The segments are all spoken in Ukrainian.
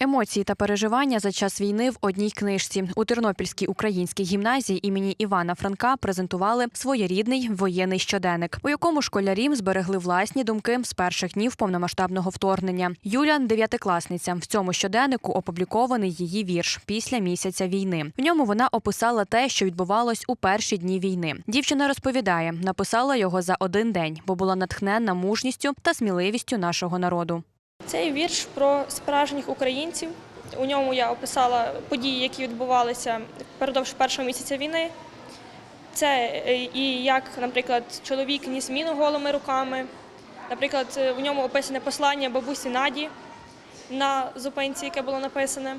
Емоції та переживання за час війни в одній книжці у Тернопільській українській гімназії імені Івана Франка презентували своєрідний воєнний щоденник, у якому школярі зберегли власні думки з перших днів повномасштабного вторгнення. Юля дев'ятикласниця. В цьому щоденнику опублікований її вірш після місяця війни. В ньому вона описала те, що відбувалось у перші дні війни. Дівчина розповідає, написала його за один день, бо була натхненна мужністю та сміливістю нашого народу. Цей вірш про справжніх українців. У ньому я описала події, які відбувалися впродовж першого місяця війни. Це е, і як, наприклад, чоловік ніс міну голими руками. Наприклад, е, у ньому описане послання бабусі Наді на зупинці, яке було написане.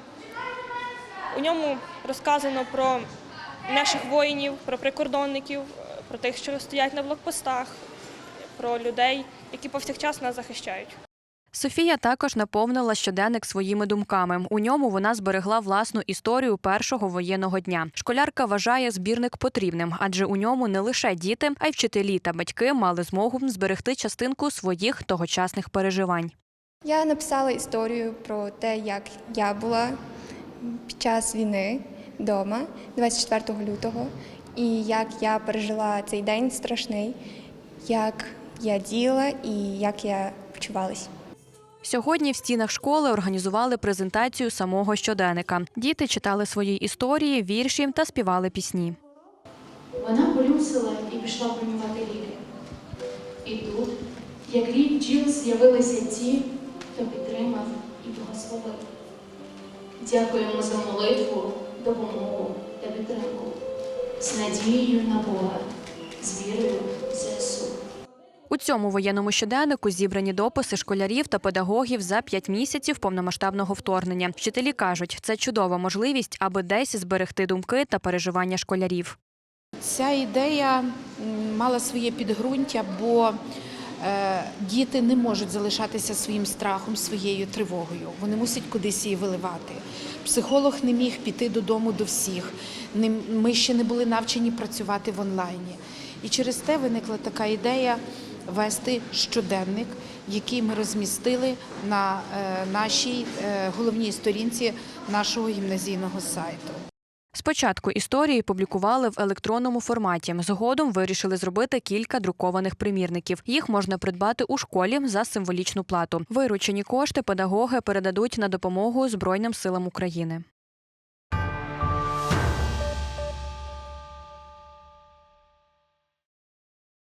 У ньому розказано про наших воїнів, про прикордонників, е, про тих, що стоять на блокпостах, про людей, які повсякчас нас захищають. Софія також наповнила щоденник своїми думками. У ньому вона зберегла власну історію першого воєнного дня. Школярка вважає збірник потрібним, адже у ньому не лише діти, а й вчителі та батьки мали змогу зберегти частинку своїх тогочасних переживань. Я написала історію про те, як я була під час війни вдома 24 лютого, і як я пережила цей день страшний, як я діяла і як я почувалась. Сьогодні в стінах школи організували презентацію самого щоденника. Діти читали свої історії, вірші та співали пісні. Вона полюсила і пішла бронювати ліки. І тут, як рід бджіл, з'явилися ті, хто підтримав і благословив. Дякуємо за молитву, допомогу та підтримку. З надією на Бога, з вірою в ЗСУ. Цьому воєнному щоденнику зібрані дописи школярів та педагогів за п'ять місяців повномасштабного вторгнення. Вчителі кажуть, це чудова можливість, аби десь зберегти думки та переживання школярів. Ця ідея мала своє підґрунтя, бо е, діти не можуть залишатися своїм страхом, своєю тривогою. Вони мусять кудись її виливати. Психолог не міг піти додому до всіх. Ми ще не були навчені працювати в онлайні. І через те виникла така ідея вести щоденник, який ми розмістили на е, нашій е, головній сторінці нашого гімназійного сайту. Спочатку історії публікували в електронному форматі. Згодом вирішили зробити кілька друкованих примірників. Їх можна придбати у школі за символічну плату. Виручені кошти педагоги передадуть на допомогу Збройним силам України.